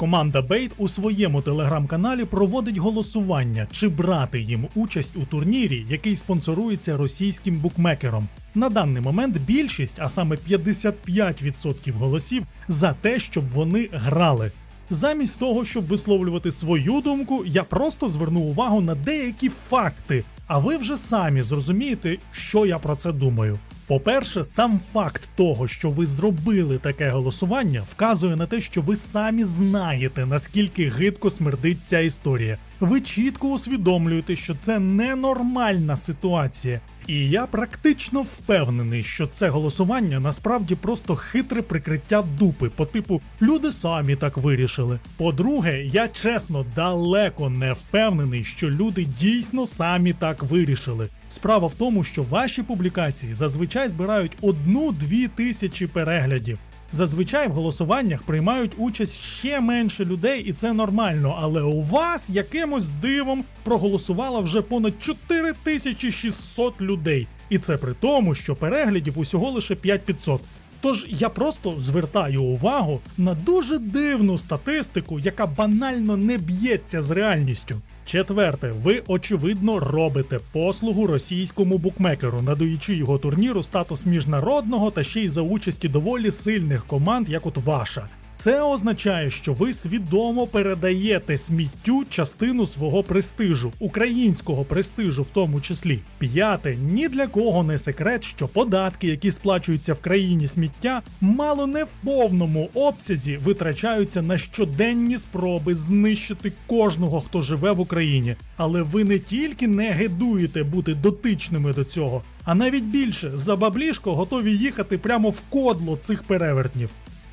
Команда Бейт у своєму телеграм-каналі проводить голосування, чи брати їм участь у турнірі, який спонсорується російським букмекером. На даний момент більшість, а саме 55% голосів, за те, щоб вони грали. Замість того, щоб висловлювати свою думку, я просто зверну увагу на деякі факти, а ви вже самі зрозумієте, що я про це думаю. По-перше, сам факт того, що ви зробили таке голосування, вказує на те, що ви самі знаєте, наскільки гидко смердить ця історія. Ви чітко усвідомлюєте, що це ненормальна ситуація. І я практично впевнений, що це голосування насправді просто хитре прикриття дупи, по типу люди самі так вирішили. По-друге, я чесно далеко не впевнений, що люди дійсно самі так вирішили. Справа в тому, що ваші публікації зазвичай збирають одну-дві тисячі переглядів. Зазвичай в голосуваннях приймають участь ще менше людей, і це нормально. Але у вас якимось дивом проголосувало вже понад 4600 людей. І це при тому, що переглядів усього лише 5500. Тож я просто звертаю увагу на дуже дивну статистику, яка банально не б'ється з реальністю. Четверте, ви очевидно робите послугу російському букмекеру, надаючи його турніру статус міжнародного та ще й за участі доволі сильних команд, як от ваша. Це означає, що ви свідомо передаєте сміттю частину свого престижу, українського престижу в тому числі. П'яте, ні для кого не секрет, що податки, які сплачуються в країні сміття, мало не в повному обсязі витрачаються на щоденні спроби знищити кожного, хто живе в Україні. Але ви не тільки не гидуєте бути дотичними до цього, а навіть більше за баблішко готові їхати прямо в кодло цих перевертнів.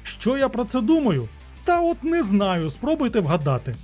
Що я про це думаю? Та от не знаю, спробуйте вгадати.